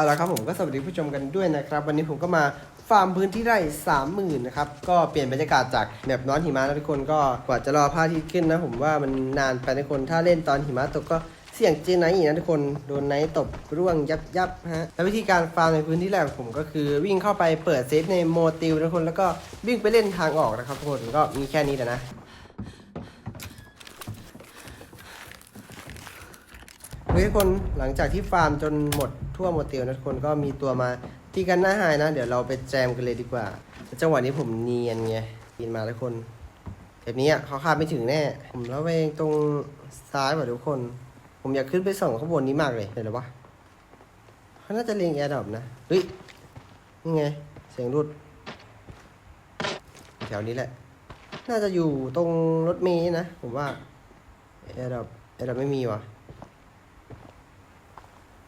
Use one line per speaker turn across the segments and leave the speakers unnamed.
เอาละครับผมก็สวัสดีผู้ชมกันด้วยนะครับ วันนี้ผมก็มาฟาร์มพื้นที่ไร่สามหมื่นนะครับ ก็เปลี่ยนบรรยากาศจากแบบนอนหิมะนะทุกคนก็กว่าจะรอพระอาทิตย์ขึ้นนะผมว่ามันนานไปนะทุกคนถ้าเล่นตอนหิมะตกก็เสี่ยงเจอไนอีกนะทุกคนโดนไนตบร่วงยับยับฮะแล้ววิธีการฟาร์มในพื้นที่แรกของผมก็คือ วิ่งเข้าไปเปิดเซฟในโมติลนะทุกคนแล้วก็วิ่งไปเล่นทางออกนะครับทุกคนก็มีแค่นี้แหละนะทุกคนหลังจากที่ฟาร์มจนหมด ทั่วหมดเตียวนะทุกคนก็มีตัวมาที่กันหน้าหายนะ เดี๋ยวเราไปแจมกันเลยดีกว่าจังหวะนี้ผมเนียนไงปีนมาทุกคนแบบนี้อะเขาคาดไม่ถึงแน่ ผมแล้วเองตรงซ้ายว่ะทุกคน ผมอยากขึ้นไปส่องข้างบนนี้มากเลยเห็นหรอวะเขาน่าจะเลียงแอร์ดรอปนะเฮ้ยนี่ไงเสียงรุดแถวนี้แหละ น่าจะอยู่ตรงรถเมล์นะ ผมว่าแอร์ดรอปแอร์ดรอปไม่มีว่ะ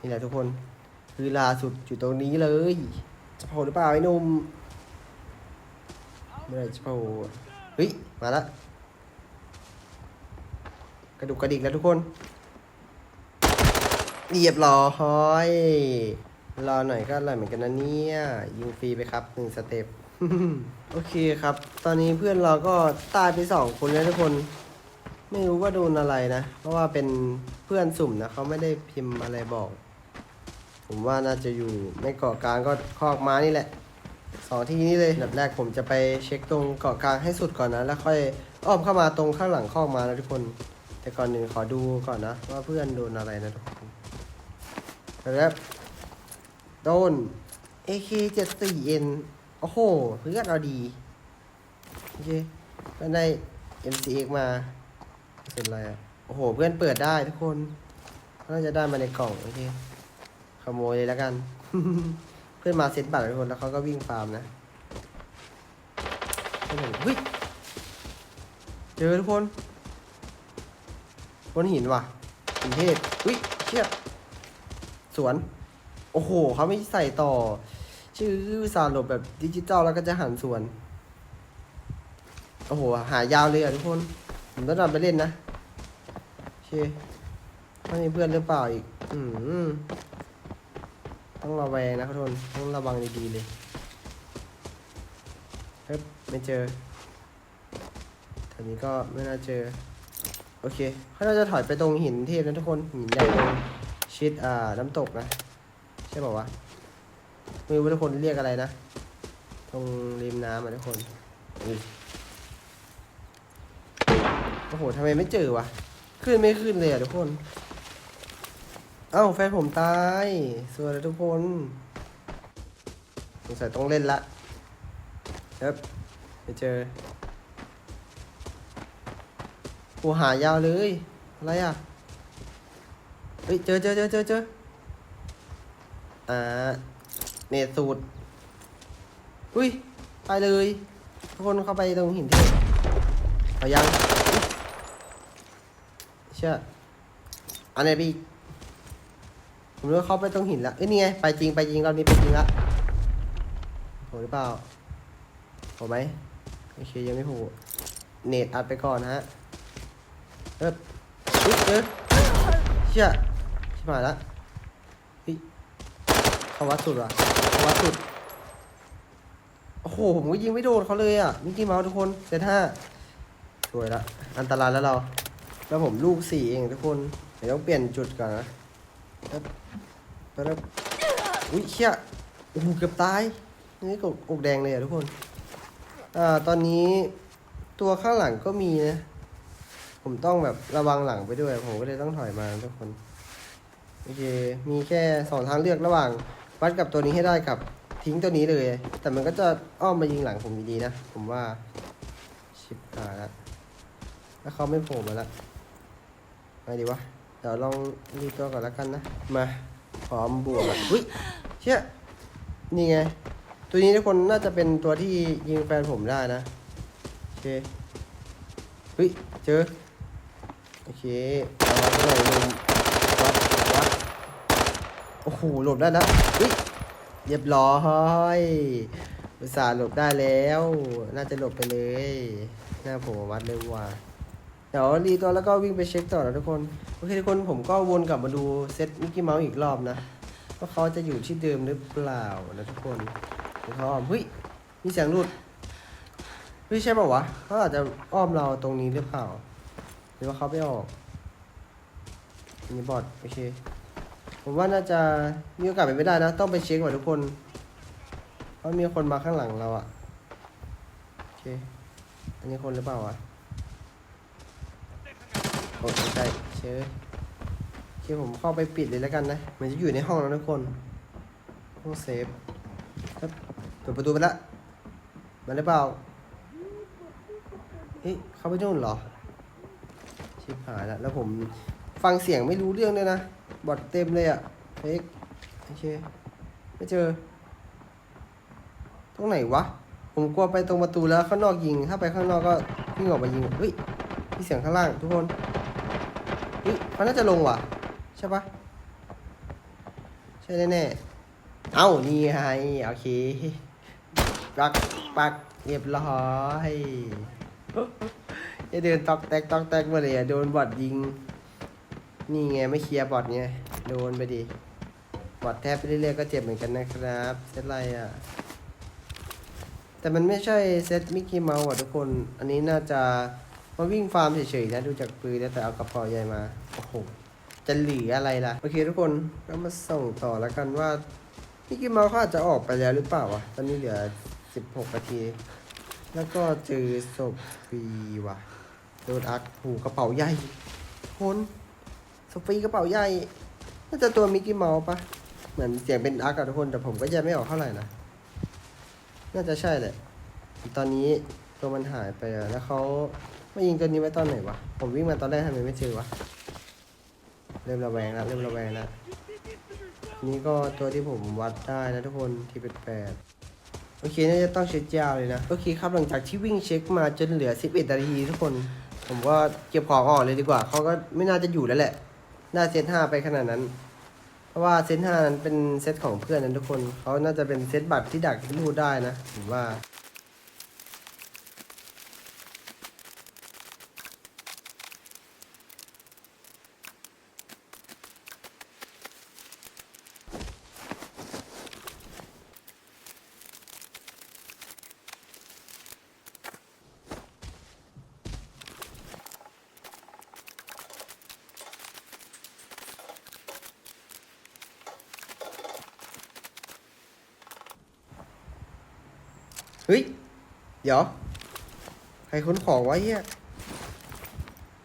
นี่แหละทุกคน คือล่าสุดอยู่ตรงนี้เลย จะโผล่หรือเปล่าไอ้นุ่มเมื่อไหรจะโผล่เฮ้ย มาละกระดุกกระดิกแล้วทุกคนเรียบร้อยรอหน่อยก็อร่อยเหมือนกันนะเนี่ยยิงฟรีไปครับหนึ่งสเต็ปโอเคครับ ตอนนี้เพื่อนเราก็ตายไปสองคนแล้วทุกคน ไม่รู้ว่าโดนอะไรนะ เพราะว่าเป็นเพื่อนสุ่มนะเขาไม่ได้พิมพ์อะไรบอก ผมว่าน่าจะอยู่ไม่เกาะกลางก็คอกม้านี่แหละสองที่นี้เลยอันดับแรกผมจะไปเช็คตรงเกาะกลางให้สุดก่อนนะ แล้วค่อยอ้อมเข้ามาตรงข้างหลังคอกม้านะทุกคน แต่ก่อนหนึ่งขอดูก่อนนะ ว่าเพื่อนโดนอะไรนะทุกคนแล้วโดน AK74N โอ้โห เพื่อนเราดี โอเคก็ได้ MCX มาเป็นอะไรอะ โอ้โห เพื่อนเปิดได้ทุกคนน่าจะได้มาในกล่อง โอเค ขโมยเลยแล้วกัน เพื่อนมาเซ็ตบัตรทุกคนแล้วเขาก็วิ่งฟาร์มนะเพื่อนผมเฮ้ยเจอทุกคนบนหินว่ะหินเทพอุ้ยเชี่ยสวน โอ้โหเขาไม่ใส่ต่อ ชื่อสารหลบแบบดิจิตอลแล้วก็จะหันสวน โอ้โห หายาวเลยอะทุกคน ผมต้องนำไปเล่นนะโอเคไม่มีเพื่อนหรือเปล่าอีก อืม ต้องระแวงนะครับทุกคนต้องระวังดีๆเลยเฮ้ยไม่เจอแถวนี้ก็ไม่น่าเจอ โอเคเขาน่าจะถอยไปตรงหินเทพนะทุกคนหินใหญ่ชิดอ่าน้ำตกนะ ใช่ป่าวะไม่รู้ว่าทุกคนเรียกอะไรนะ ตรงริมน้ำอะทุกคนโอ้โหทำไมไม่เจอวะขึ้นไม่ขึ้นเลยอะทุกคน เอ้าแฟนผมตายสวยเลยทุกคนสงสัยต้องเล่นละครับไปเจอโอ้หายาวเลย อะไรอะ เฮ้ย เจอเจอเจอเจอเจออ่า เนตสูตร อุ้ย ไปเลย ทุกคนเข้าไปตรงหินเทพเอายัง เชื่ออันไหนไปอีก ผมรู้ว่าเขาไปตรงหินแล้วเอ้ยนี่ไงไปจริงไปจริงรอบนี้ไปจริงละโหหรือเปล่าโหไหมโอเคยังไม่โหเนตอัดไปก่อนฮะเอ๊บอุ๊ยเอ๊ะเชี่ยชิบหายละเฮ้ยเขาวัดสุดว่ะเขาวัดสุดโอ้โหผมก็ยิงไม่โดนเขาเลยอะมิกกี้เมาส์ทุกคนเซตห้าสวยละอันตรายแล้วเรา แล้วผมลูกสี่เองทุกคนเดี๋ยวต้องเปลี่ยนจุดก่อนนะ ครับแล้วอุ้ยเชี่ยโอ้โหเกือบตาย นี่กอกแดงเลยอะทุกคน อ่า ตอนนี้ตัวข้างหลังก็มีนะ ผมต้องแบบระวังหลังไปด้วย ผมก็เลยต้องถอยมาทุกคน โอเค มีแค่สองทางเลือกระหว่าง วัดกับตัวนี้ให้ได้กับทิ้งตัวนี้เลย แต่มันก็จะอ้อมมายิงหลังผมดีนะ ผมว่า ชิบหายละแล้วเขาไม่โผล่มาละไงดีวะ เดี๋ยวลองรีตัวก่อนแล้วกันนะ มาพร้อมบวกอุ้ยเชี่ยนี่ไง ตัวนี้ทุกคนน่าจะเป็นตัวที่ยิงแฟนผมได้นะ โอเคเฮ้ยเจอ โอเคเอามาเท่าไหร่ลงวัดวัดโอ้โหหลบได้แล้วเฮ้ยเรียบร้อยอุตส่าห์หลบได้แล้ว น่าจะหลบไปเลย หน้าผมวัดเลยว่า เดี๋ยวรีตัวแล้วก็วิ่งไปเช็คต่อนะทุกคน โอเคทุกคนผมก็วนกลับมาดูเซตมิกกี้เมาส์อีกรอบนะว่าเขาจะอยู่ที่เดิมหรือเปล่านะทุกคนเดี๋ยวเขาอ้อมเฮ้ยมีเสียงหลุดเฮ้ยใช่ป่าวะเขาอาจจะอ้อมเราตรงนี้หรือเปล่า หรือว่าเขาไม่ออกอันนี้บอดโอเคผมว่าน่าจะมีโอกาสเป็นไปได้นะ ต้องไปเช็คก่อนทุกคนเพราะมีคนมาข้างหลังเราอะโอเค อันนี้คนหรือเปล่าวะ โอ้ไม่ใช่เชื่อโอเคผมเข้าไปปิดเลยแล้วกันนะมันจะอยู่ในห้องแล้วทุกคนห้องเซฟครับเปิดประตูไปละมาหรือเปล่าเฮ้ยเข้าไปนู่นเหรอ ชิบหายแล้วแล้วผมฟังเสียงไม่รู้เรื่องเลยนะ บอดเต็มเลยอะเอ็กโอเคไม่เจอ ตรงไหนวะ ผมกลัวไปตรงประตูแล้วข้างนอกยิง ถ้าไปข้างนอกก็วิ่งออกมายิงเฮ้ยมีเสียงข้างล่างทุกคน เฮ้ยเขาน่าจะลงว่ะ ใช่ปะใช่แน่ๆ เอ้า นี่ไงโอเคปักปักเรียบร้อยจะเดินตอกแตกตอกแตกมาเลยอะโดนบอดยิง นี่ไงไม่เคลียร์บอดไง โดนไปดิ บอดแทบไปเรื่อยๆก็เจ็บเหมือนกันนะครับเซตอะไรอะ แต่มันไม่ใช่เซตมิกกี้เมาส์อะทุกคน อันนี้น่าจะ มาวิ่งฟาร์มเฉยๆนะ ดูจากปืนแล้วแต่เอากระเป๋าใหญ่มา โอ้โห จะหลืออะไรล่ะ โอเคทุกคนก็มาส่งต่อแล้วกันว่ามิกกี้เมาส์เขาอาจจะออกไปแล้วหรือเปล่าวะ ตอนนี้เหลือ 16นาที แล้วก็เจอศพฟรีว่ะ โดนอัดหูกระเป๋าใหญ่คนศพฟรีกระเป๋าใหญ่น่าจะตัวมิกกี้เมาส์ปะเหมือนเสียงเป็นอาร์กอะทุกคนแต่ผมก็แยกไม่ออกเท่าไหร่นะ น่าจะใช่แหละ ตอนนี้ตัวมันหายไปแล้วเขา ไม่ยิงตัวนี้ไว้ตอนไหนวะ ผมวิ่งมาตอนแรกทำไมไม่เจอวะ เริ่มระแวงแล้วเริ่มระแวงแล้ว นี่ก็ตัวที่ผมวัดได้นะทุกคนที่เป็นแปดโอเคน่าจะต้องเช็คยาวเลยนะ โอเคครับหลังจากที่วิ่งเช็คมาจนเหลือ 11นาทีทุกคน ผมว่าเก็บของออกเลยดีกว่า เขาก็ไม่น่าจะอยู่แล้วแหละ น่าเซตห้าไปขนาดนั้น เพราะว่าเซตห้านั้นเป็นเซตของเพื่อนนั้นทุกคน เขาน่าจะเป็นเซตบัตรที่ดักลูดได้นะผมว่า เฮ้ย เดี๋ยว ใครค้นของไวะเฮีย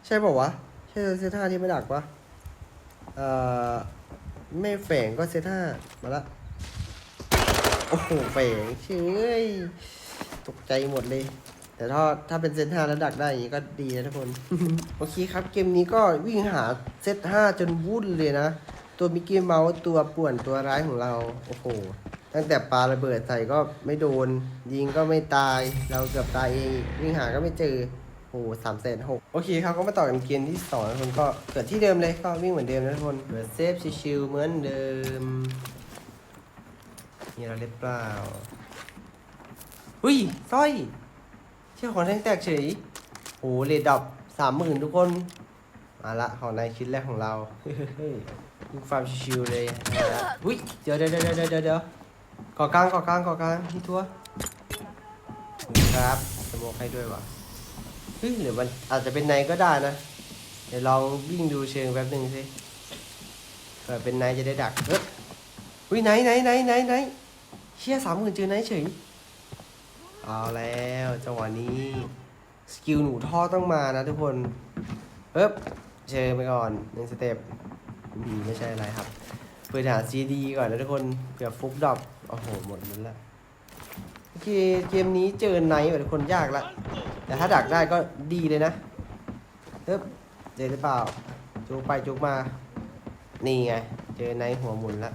ใช่ป่าวะ ใช่เซท่าที่ไม่ดักปะเอ่อ ไม่แฝงก็เซท่ามาละ โอ้โหแฝงเชยตกใจหมดเลยแต่ถ้าถ้าเป็นเซตห้าแล้วดักได้อย่างนี้ก็ดีนะทุกคน โอเคครับ เกมนี้ก็วิ่งหาเซตห้าจนวุ่นเลยนะ ตัวมิกกี้เมาส์ตัวป่วนตัวร้ายของเรา โอ้โห ตั้งแต่ปลาระเบิดใส่ก็ไม่โดน ยิงก็ไม่ตาย เราเกือบตายเองวิ่งหาก็ไม่เจอโอ้สามแสนหกโอเคครับก็มาต่อกันเกมที่สองนะทุกคนก็เกิดที่เดิมเลยก็วิ่งเหมือนเดิมนะทุกคนเปิดเซฟชิวๆเหมือนเดิมมีอะไรหรือเปล่าอุ้ยสร้อยเชื่อของแท่งแตกเฉยโอ้เลดดับสามหมื่นทุกคนมาละของในชิ้นแรกของเราเฮ้ยฟาร์มชิวๆเลยอุ้ยเดี๋ยวเดี๋ยวเดี๋ยวเดี๋ยวเดี๋ยว ก่อกลางก่อกลางก่อกลางที่ทัวครับสโมกให้ด้วยวะเฮ้ยหรือมันอาจจะเป็นในก็ได้นะ เดี๋ยวลองวิ่งดูเชิงแป๊บหนึ่งสิเผื่อเป็นในจะได้ดักเฮ้ยอุ้ยไหนไหนไหนไหนไหนเชี่ยสามหมื่นเจอไหนเฉยเอาแล้วจังหวะนี้สกิลหนูท่อต้องมานะทุกคนเอ๊บเชิญไปก่อนหนึ่งสเต็ปไม่ใช่อะไรครับเปิดหาซีดีก่อนนะทุกคนเผื่อฟุกดรอป โอ้โห หมดนั้นละโอเคเกมนี้เจอไนท์แบบคนยากละ แต่ถ้าดักได้ก็ดีเลยนะเอ๊บเจอหรือเปล่า จุกไปจุกมา นี่ไง เจอไนท์หัวหมุนละ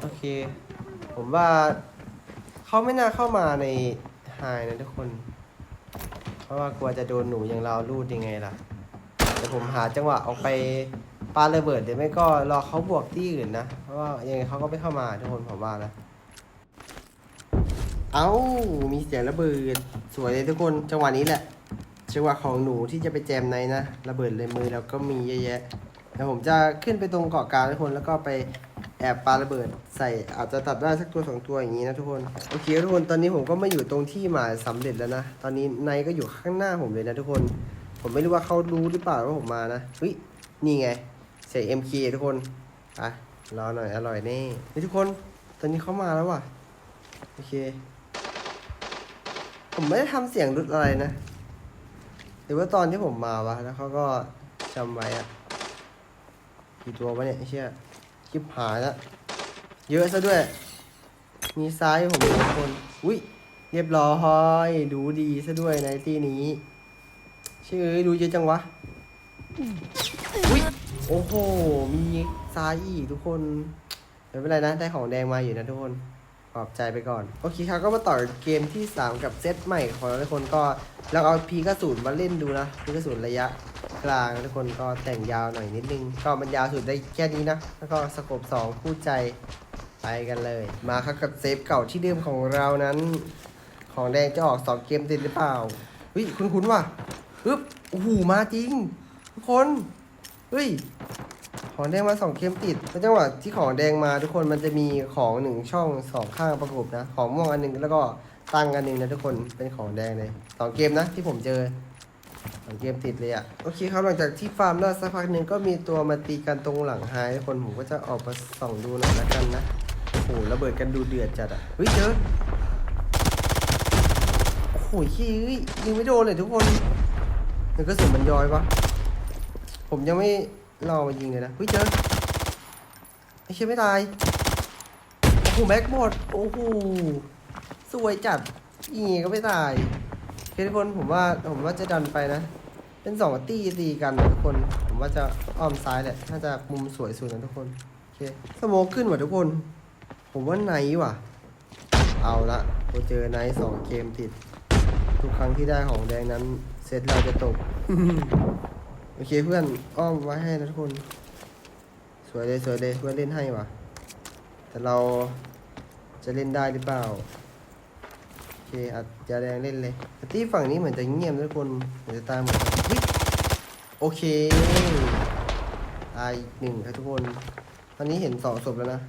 โอเค ผมว่าเขาไม่น่าเข้ามาในไฮนะทุกคน เพราะว่ากลัวจะโดนหนูอย่างเราลูดยังไงล่ะ แต่ผมหาจังหวะออกไป ปาระเบิดเดี๋ยวไม่ก็รอเขาบวกที่อื่นนะ เพราะว่ายังไงเขาก็ไม่เข้ามาทุกคนผมว่านะ เอ้ามีเสียงระเบิด สวยเลยทุกคนจังหวะนี้แหละจังหวะของหนูที่จะไปแจมในนะระเบิดเลยมือเราก็มีเยอะแยะเดี๋ยวผมจะขึ้นไปตรงเกาะกลางทุกคนแล้วก็ไปแอบปาระเบิดใส่อาจจะตัดได้สักตัวสองตัวอย่างนี้นะทุกคนโอเคทุกคนตอนนี้ผมก็มาอยู่ตรงที่หมายสำเร็จแล้วนะตอนนี้นก็อยู่ข้างหน้าผมเลยนะทุกคน ผมไม่รู้ว่าเขารู้หรือเปล่าว่าผมมานะเฮ้ยนี่ไง เสียง MK ทุกคนอะรอหน่อยอร่อยแน่เฮ้ยทุกคน ตอนนี้เขามาแล้วว่ะ โอเค ผมไม่ได้ทำเสียงรุดอะไรนะ หรือว่าตอนที่ผมมาวะ แล้วเขาก็จำไว้อะกี่ตัววะเนี่ยเชี่ยคลิปหายแล้วเยอะซะด้วย มีซ้ายผมทุกคน อุ้ยเรียบร้อยดูดีซะด้วยในที่นี้ ชื่อดูเยอะจังวะอุ้ย โอ้โห มีซ้ายอีกทุกคนไม่เป็นไรนะ ได้ของแดงมาอยู่นะทุกคนปลอบใจไปก่อน โอเคครับก็มาต่อเกมที่ 3 กับเซตใหม่ของทุกคนก็เราเอาพีกระสุนมาเล่นดูนะพีกระสุนระยะกลางทุกคนก็แต่งยาวหน่อยนิดนึง ก็มันยาวสุดได้แค่นี้นะ แล้วก็สกบ2คู่ใจไปกันเลย มาครับกับเซฟเก่าที่เดิมของเรานั้น ของแดงจะออก2เกมติดหรือเปล่าเฮ้ยคุ้นๆว่ะปึ๊บโอ้โหมาจริง ทุกคน เฮ้ย ของแดงมาสองเกมติดแล้วจังหวะที่ของแดงมาทุกคนมันจะมีของหนึ่งช่องสองข้างประกบนะ ของม่วงอันหนึ่งแล้วก็ตั้งอันหนึ่งนะทุกคนเป็นของแดงเลยสองเกมนะที่ผมเจอสองเกมติดเลยอะ่ะโอเคครับหลังจากที่ฟาร์มได้สักพักหนึ่งก็มีตัวมาตีกันตรงหลังไฮทุกคนผมก็จะออกมาส่องดูหน่อยละกันนะโอ้โหระเบิดกันดูเดือดจัดอะ่ะเฮ้ยเจอโอ้โหขี้เอ้ยยิงไม่โดนเลยทุกคนมันก็สุนมันย้อยวะ ผมยังไม่ลอมายิงเลยนะเฮ้ยเจอไอ้เชี่ยไม่ตาย โอ้โหแม็กหมด โอ้โหสวยจัดยิงไงก็ไม่ตายโอเคทุกคนผมว่าผมว่าจะดันไปนะ เป็นสองตีตีกันนะทุกคน ผมว่าจะอ้อมซ้ายแหละน่าจะมุมสวยสุดนะทุกคนโอเคสโมกขึ้นว่ะทุกคน ผมว่าไนท์ว่ะ เอาละเราเจอไนท์สองเกมติด ทุกครั้งที่ได้ของแดงนั้นเซตเราจะตก โอเคเพื่อนอ้อมไว้ให้นะทุกคน สวยเลยสวยเลยเพื่อนเล่นให้ว่ะ แต่เราจะเล่นได้หรือเปล่า โอเคอาจจะแดงเล่นเลยต่ที่ฝั่งนี้เหมือนจะเงียบนะทุกคนเหมือนจะตามเหมือนกันเฮ้ยโอเคตายหนึ่งครับทุกคน ตอนนี้เห็นสองศพแล้วนะ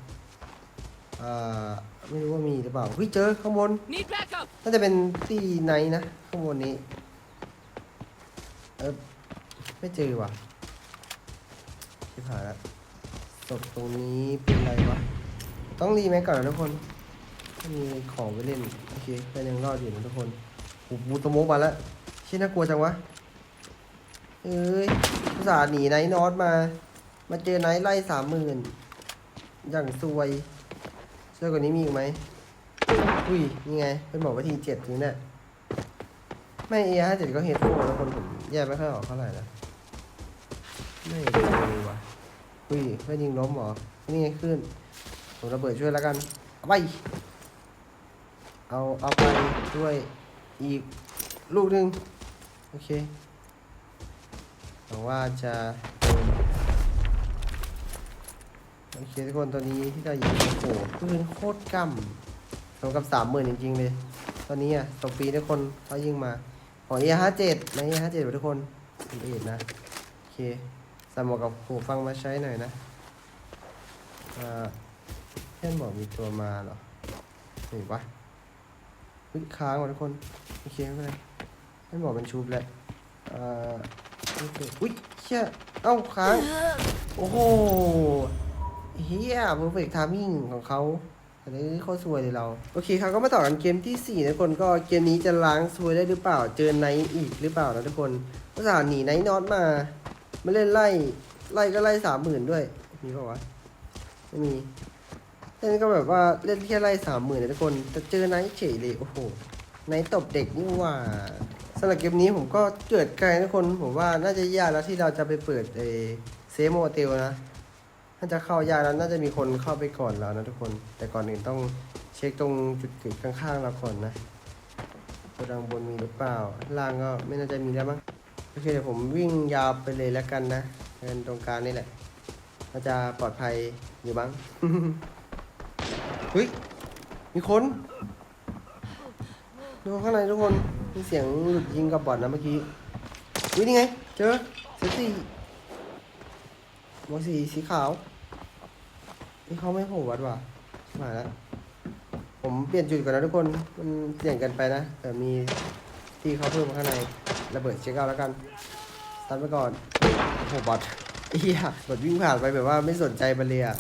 อ่าไม่รู้ว่ามีหรือเปล่าเฮ้ยเจอข้างบนน่าจะเป็นตีไนนะข้างบนนี้เออ ไม่เจอว่ะชิบหายละศพตรงนี้เป็นไรวะ ต้องรีแม็กก่อนนะทุกคนถ้ามีของไปเล่น โอเคก็ยังรอดอยู่นะทุกคนโอ้โหสโมกมาแล้วชิน่ากลัวจังวะ เอ้ยอุตส่าห์หนีไนท์นอตมา มาเจอไนท์ไล่สามหมื่นอย่างซวยเชื่อกว่านี้มีอีกไหมอุ้ยนี่ไง เป็นบอกว่าทีเจ็ดถึงเนี่ยไม่เอห้าเจ็ดก็เฮดโฟแล้วคนผมแยกไม่ค่อยออกเท่าไหร่นะ ไม่เจอว่ะอุ้ยเพื่อนยิงล้มเหรอ นี่ไงขึ้น ผมระเบิดช่วยแล้วกันเอาไป เอาเอาไปด้วยอีกลูกหนึ่งโอเคหวังว่าจะโดนโอเคทุกคนตอนนี้ที่เรายิงโอ้โหปืนโคตรกำสมกับสามหมื่นจริงๆเลยตอนนี้อะต่อปีทุกคนเขายิงมา ของเอห้าเจ็ดในเอห้าเจ็ดทุกคนเป็นเอ็ดนะ โอเค หมวกกับหูฟังมาใช้หน่อยนะอ่าเพื่อนบอกมีตัวมาเหรอหรือวะเฮ้ยค้างว่ะทุกคนโอเคไม่เป็นไรเพื่อนบอกเป็นชูบแหละอ่าโอเคอุ้ยเชี่ยเอ้าค้างโอ้โหเฮีย perfect timing ของเขาอันนี้โคตรซวยเลยเรา โอเคครับก็มาต่อกันเกมที่ 4 นะทุกคนก็เกมนี้จะล้างซวยได้หรือเปล่า เจอไนท์อีกหรือเปล่านะทุกคนก็สาห์หนีไนท์นอตมา มาเล่นไล่ไล่ก็ไล่สามหมื่นด้วย มีเปล่าวะไม่มีเล่นก็แบบว่าเล่นแค่ไล่สามหมื่นนะทุกคนแต่เจอไนท์เฉยเลยโอ้โหไนท์ตบเด็กนี่ว่าสำหรับเกมนี้ผมก็เกิดไกลทุกคนผมว่าน่าจะยากแล้วที่เราจะไปเปิดเอเซโมเตลนะถ้าจะเข้ายากแล้วน่าจะมีคนเข้าไปก่อนแล้วนะทุกคน แต่ก่อนอื่นต้องเช็คตรงจุดจุดข้างๆเราก่อนนะกระดังบนมีหรือเปล่า ล่างก็ไม่น่าจะมีแล้วมั้ง โอเคเดี๋ยวผมวิ่งยาวไปเลยแล้วกันนะเดินตรงกลางนี่แหละน่าจะปลอดภัยอยู่บ้างเฮ้ยมีคนดูข้างในทุกคนมีเสียงหลุดยิงกับบอดนะเมื่อกี้วินี่ไง เจอเซฟซี่มวกสีสีขาวนี่เขาไม่โผล่วัดว่ะมาแล้วผมเปลี่ยนจุดก่อนนะทุกคน มันเสี่ยงกันไปนะ แต่มี ที่เขาเพิ่มมาข้างในระเบิดเช็คเอาแล้วกันตันไปก่อนโอ้โหบอทเฮียบอทวิ่งผ่านไปแบบว่าไม่สนใจมันเลยอะ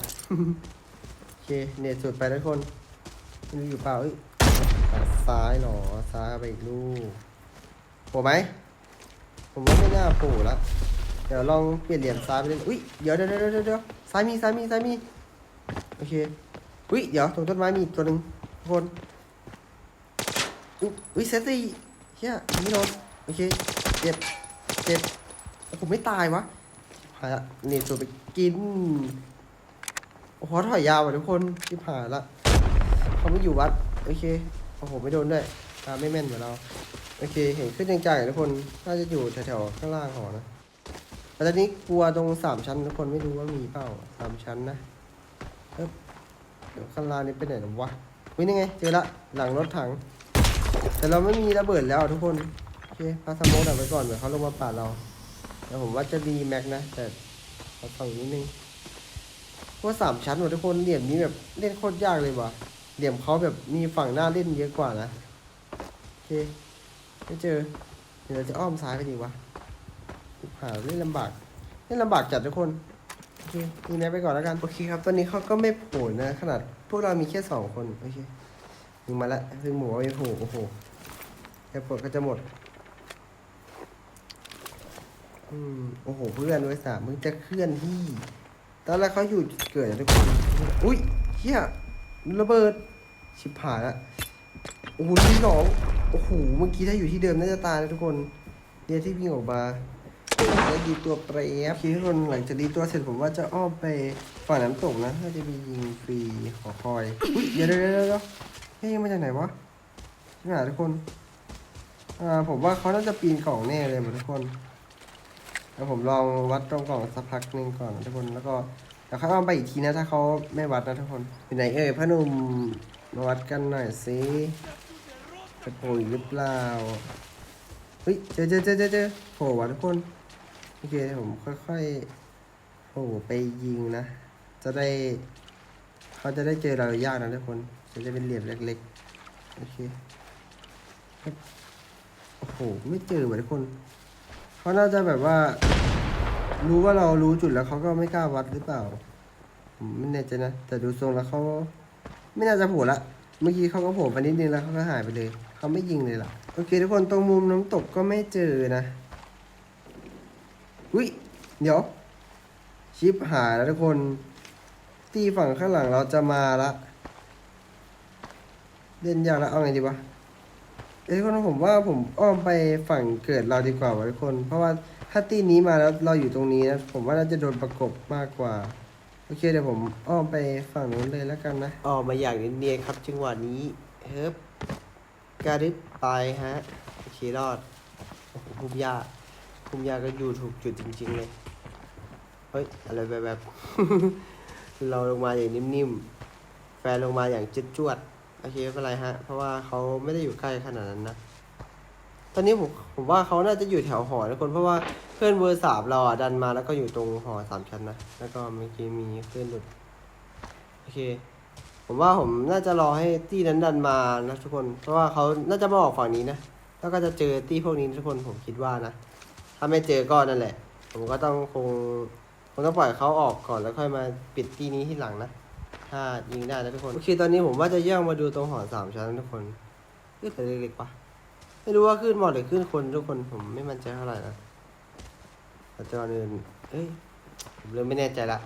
โอเคเน็ตสุดไปทุกคนไม่รู้อยู่เปล่าเอ้ยซ้ายหรอซ้ายไปอีกลูกโผล่ไหมผมว่าไม่น่าโผล่ละเดี๋ยวลองเปลี่ยนเหลี่ยมซ้ายไปเลยอุ้ยเดี๋ยวเดี๋ยวเดี๋ยวเดี๋ยวซ้ายมีซ้ายมีซ้ายมีโอเคอุ้ยเดี๋ยวตรงต้นไม้มีอีกตัวหนึ่งทุกคนอุ๊ยอุ้ยเซตตี้ เฮียยิงไม่โดนโอเคเจ็บเจ็บผมไม่ตายวะหายละนี่ตัวไปกินโอ้โหถอยยาวอะทุกคนที่ผ่านละเขาไม่อยู่วัดโอเคโอ้โหไม่โดนด้วยตาไม่แม่นเหมือนเราโอเค เห็นขึ้นจางๆทุกคนน่าจะอยู่แถวๆข้างล่างหอนะแต่ตอนนี้กลัวตรงสามชั้นทุกคนไม่รู้ว่ามีเปล่าสามชั้นนะเอ๊บเดี๋ยวข้างล่างนี้ไปไหนหรอวะวินี่ไง เจอละหลังรถถัง แต่เราไม่มีระเบิดแล้วทุกคนโอเคพาสโมกดับไว้ก่อนเดี๋ยวเขาลงมาปาดเราแต่ผมว่าจะรีแม็กนะ แต่ขอฟังนิดนึงพว่าสามชั้นว่ะทุกคนเหลี่ยมนี้แบบเล่นโคตรยากเลยว่ะเหลี่ยมเขาแบบมีฝั่งหน้าเล่นเยอะกว่านะโอเคไม่เจอเดี๋ยวเราจะอ้อมซ้ายไปดีวะหาเล่นลำบากเล่นลำบากจัดทุกคนโอเคมีแม็กไปก่อนแล้วกันโอเคครับตอนนี้เขาก็ไม่โผล่นะ ขนาดพวกเรามีแค่สองคนโอเคยิงมาล้วซึ่งหมูว่าไม่โผล่โอ้โห แค่ปลดก็จะหมด อืม โอ้โห เพื่อนไว้สามมึงจะเคลื่อนที่ ตอนแรกเขาอยู่จุดเกิดนะทุกคนอุ้ยเฮียระเบิด ชิบหายละโอ้โหที่สองโอ้โห เมื่อกี้ถ้าอยู่ที่เดิมน่าจะตายนะทุกคนเดียวที่วิ่งออกมาแล้วดีตัวเปรย์คีทุกคนหลังจากดีตัวเสร็จผมว่าจะอ้อมไปฝั่งน้ำตกนะน่าจะมียิงฟรีขอคอยอุ้ยเดี๋ยวเดี๋ยวเดี๋ยวเดี๋ยวเฮ้ยมาจากไหนวะชิบหายทุกคน อ่าผมว่าเขาน่าจะปีนกล่องแน่เลยหมดทุกคนแล้วผมลองวัดตรงกล่องสักพักหนึ่งก่อนทุกคนแล้วก็เดี๋ยวค่อยอ้อมไปอีกทีนะถ้าเขาไม่วัดนะทุกคนอยู่ไหนเอ่ยพ่อหนุ่มมาวัดกันหน่อยสิจะโผล่หรือเปล่าเฮ้ยเจอเจอเจอเจอเจอโผล่ว่ะทุกคนโอเคผมค่อยๆโผล่ไปยิงนะ จะได้เขาจะได้เจอเรายากนะทุกคนจะได้เป็นเหลี่ยมเล็กๆโอเค โอ้โหไม่เจอว่ะทุกคนเขาน่าจะแบบว่า รู้ว่าเรารู้จุดแล้วเขาก็ไม่กล้าวัดหรือเปล่ามไม่แน่ใจนะแต่ดูทรงแล้วเขาไม่น่าจะโผล่ละเมื่อกี้เขาก็โผล่ไปนิดนึงแล้วเขาก็หายไปเลยเขาไม่ยิงเลยล่ะโอเคทุกคนตรงมุมน้ำตกก็ไม่เจอนะอุ้ยเดี๋ยว ชิปหายแล้วทุกคน ตีฝั่งข้างหลังเราจะมาละเล่นยากแล้วเอาไงดีวะ ทุกคนผมว่าผมอ้อมไปฝั่งเกิดเราดีกว่าวะทุกคน เพราะว่าถ้าตีนี้มาแล้วเราอยู่ตรงนี้นะผมว่าน่าจะโดนประกบมากกว่าโอเคเดี๋ยวผมอ้อมไปฝั่งนู้นเลยแล้วกันนะออกมาอย่างเนียนๆครับจังหวะนี้เฮ้บกระดึบไปฮะโอเครอดโอ้โหภูมิยาภูมิยาก็อยู่ถูกจุดจริง ๆเลยเฮ้ยอะไรแบบๆเราลงมาอย่างนิ่มๆแฟนลงมาอย่างจุดจวดๆ โอเคไม่เป็นไรฮะ เพราะว่าเขาไม่ได้อยู่ใกล้ขนาดนั้นนะ ตอนนี้ผมผมว่าเขาน่าจะอยู่แถวหอทุกคนเพราะว่าเพื่อนเบอร์สามเราอะดันมาแล้วก็อยู่ตรงหอสามชั้นนะ แล้วก็เมื่อกี้มีเพื่อนหลุด โอเค ผมว่าผมน่าจะรอให้ตี้นั้นดันมานะทุกคน เพราะว่าเขาน่าจะมาออกฝั่งนี้นะ แล้วก็จะเจอตี้พวกนี้ทุกคนผมคิดว่านะ ถ้าไม่เจอก็นั่นแหละ ผมก็ต้องคงคงต้องปล่อยเขาออกก่อนแล้วค่อยมาปิดตี้นี้ที่หลังนะ ถ้ายิงได้นะทุกคนโอเคตอนนี้ผมว่าจะย่องมาดูตรงหอสามชั้นทุกคนเอ๊ะแต่เล็กๆปะไม่รู้ว่าขึ้นหมอดหรือขึ้นคนทุกคนผมไม่มั่นใจเท่าไหร่นะแต่จออื่นเอ้ยผมเริ่มไม่แน่ใจละ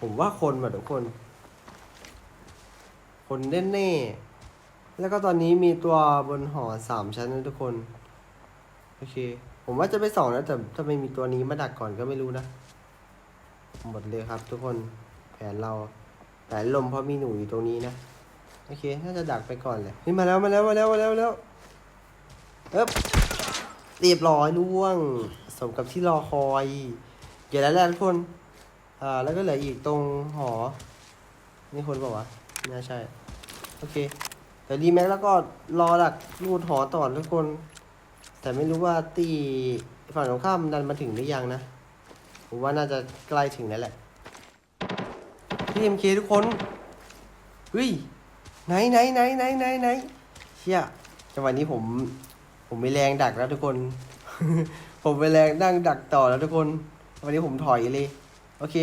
ผมว่าคนหมดทุกคน คนแน่ๆแล้วก็ตอนนี้มีตัวบนหอสามชั้นนะทุกคน โอเค ผมว่าจะไปส่องนะแต่ถ้าไม่มีตัวนี้มาดักก่อนก็ไม่รู้นะ หมดเลยครับทุกคนแผนเรา แผนลมเพราะมีหนูอยู่ตรงนี้นะ โอเค น่าจะดักไปก่อนเลยนี่มาแล้วมาแล้วมาแล้วมาแล้วมาแล้วเอ๊บเรียบร้อยล่วง สมกับที่รอคอยเกี่ยวแล้วแหละทุกคน อ่า แล้วก็เหลืออีกตรงหอ นี่คนบอกว่าน่าใช่ โอเค เดี๋ยวรีแม็กแล้วก็รอดักรูดหอต่อทุกคน แต่ไม่รู้ว่าตีฝั่งตรงข้ามดันมาถึงหรือยังนะ ผมว่าน่าจะใกล้ถึงแล้วแหละ พี่เอ็มเคทุกคนเฮ้ยไหนไหนไหนไหนไหนไหนเชี่ยจังหวะนี้ผม ผมไม่แรงดักแล้วทุกคน ผมไปแรงนั่งดักต่อแล้วทุกคนวันนี้ผมถอยเลย โอเค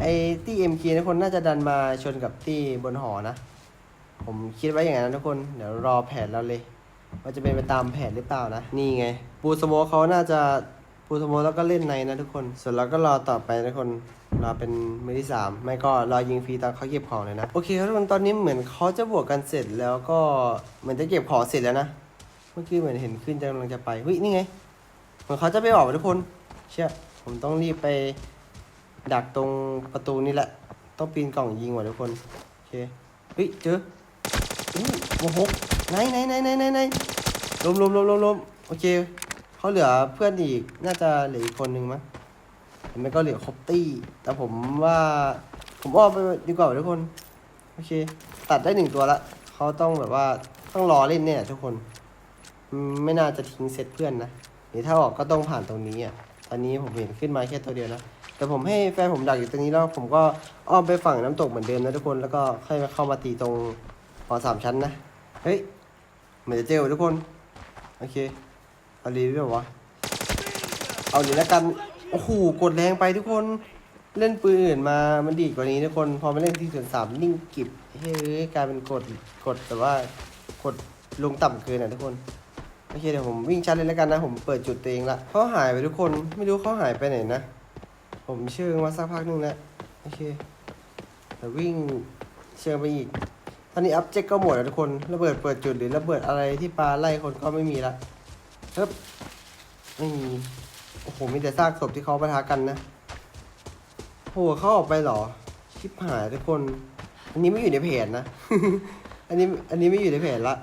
ไอ้ตี้เอ็มเคทุกคนน่าจะดันมาชนกับตี้บนหอนะ ผมคิดไว้อย่างนั้นะทุกคน เดี๋ยวรอแผนเราเลย ว่าจะเป็นไปตามแผนหรือเปล่านะ นี่ไง ปูสโมเขาน่าจะ ปูสโมแล้วก็เล่นในนะทุกคน ส่วนเราก็รอต่อไปนะทุกคนรอเป็นมือที่สามไม่ก็รอยิงฟรีตอนเขาเก็บของเลยนะ โอเคครับทุกคนตอนนี้เหมือนเขาจะบวกกันเสร็จแล้วก็เหมือนจะเก็บของเสร็จแล้วนะ เมื่อกี้เหมือนเห็นขึ้นกำลังจะไปเฮ้ยนี่ไง เหมือนเขาจะไปออกทุกคน เชื่อผมต้องรีบไปดักตรงประตูนี่แหละ ต้องปีนกล่องยิงว่ะทุกคน โอเคเฮ้ยเจออู้โมหไหนไหนไหนไหนไหนไหนลมลมลมลมลมโอเค เขาเหลือเพื่อนอีกน่าจะเหลืออีกคนนึงมั้งผมไม่ก็เหลือครบตี้ แต่ผมว่าผมอ้อมไปดีกว่าทุกคน โอเค ตัดได้หนึ่งตัวละเขาต้องแบบว่าต้องรอเล่นเนี่ยทุกคนไม่น่าจะทิ้งเซตเพื่อนนะหรือถ้าออกก็ต้องผ่านตรงนี้อะตอนนี้ผมเห็นขึ้นมาแค่ตัวเดียวนะแต่ผมให้แฟนผมดักอยู่ตรงนี้แล้วผมก็อ้อมไปฝั่งน้ำตกเหมือนเดิมนะทุกคนแล้วก็ค่อยมาเข้ามาตีตรงหอสามชั้นนะเฮ้ยเหมือนจะเจอทุกคนโอเค เอาลีด้วยเหรอวะ เอาเลยแล้วกัน โอ้โห กดแรงไปทุกคน เล่นปืนอื่นมา มันดีกว่านี้ทุกคน พอมาเล่นที่ส่วนสามนิ่งกิบเฮ้ยกลายเป็นกด กดแต่ว่ากดลงต่ำเกินอะทุกคน โอเคเดี๋ยวผมวิ่งชัดเลยแล้วกันนะ ผมเปิดจุดตัวเองละเขาหายไปทุกคน ไม่รู้เขาหายไปไหนนะ ผมเชื่องมาสักพักหนึงแล้ว โอเคแต่วิ่งเชื่องไปอีกตอนนี้อัพเจ็กก็หมดแล้วทุกคน ระเบิดเปิดจุดหรือระเบิดอะไรที่ปลาไล่คนก็ไม่มีละ ฮ้ยไม่มี โอ้โห มีแต่ซากศพที่เขาปะทะกันนะโหเขาออกไปเหรอ ชิบหายทุกคน อันนี้ไม่อยู่ในแผนนะ อันนี้ อันนี้ไม่อยู่ในแผนละ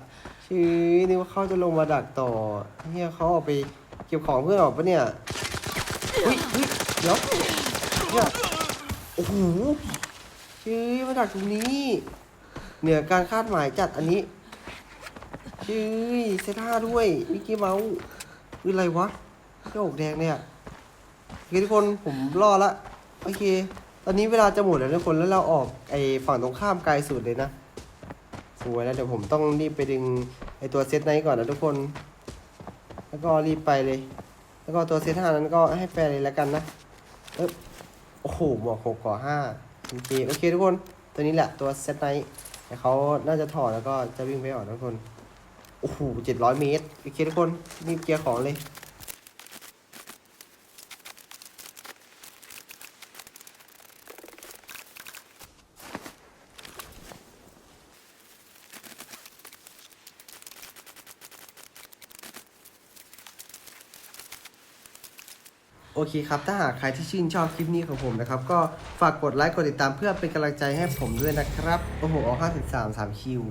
ชื่อนี่ว่าเขาจะลงมาดักต่อเฮียเขาออกไปเก็บของเพื่อนออกปะเนี่ยอุ้ยอุ้ยเดี๋ยวเนี่ยโอ้โหชื่อมาดักตรงนี้ เหนือการคาดหมายจัดอันนี้ ชื่อเซท่าด้วยมิกกี้เมาส์คืออะไรวะเจ้าอกแดงเนี่ยโอเคทุกคนผมรอดละโอเค ตอนนี้เวลาจะหมดแล้วทุกคนแล้วเราออกไอฝั่งตรงข้ามไกลสุดเลยนะสวยแล้วเดี๋ยวผมต้องรีบไปดึงไอตัวเซตไนท์ก่อนนะทุกคน แล้วก็รีบไปเลย แล้วก็ตัวเซตห้านั้นก็ให้แฟนเลยแล้วกันนะเอ๊บโอ้โหหมวกหกก่อห้าโอเคโอเคทุกคน ตัวนี้แหละตัวเซตไนท์แต่เขาน่าจะถอดแล้วก็จะวิ่งไปออกทุกคน โอ้โหเจ็ดร้อยเมตรโอเคทุกคนรีบเกียร์ของเลย โอเคครับ ถ้าหากใครที่ชื่นชอบคลิปนี้ของผมนะครับ ก็ฝากกดไลค์ กดติดตามเพื่อเป็นกำลังใจให้ผมด้วยนะครับ โอ้โหออก53 3คิว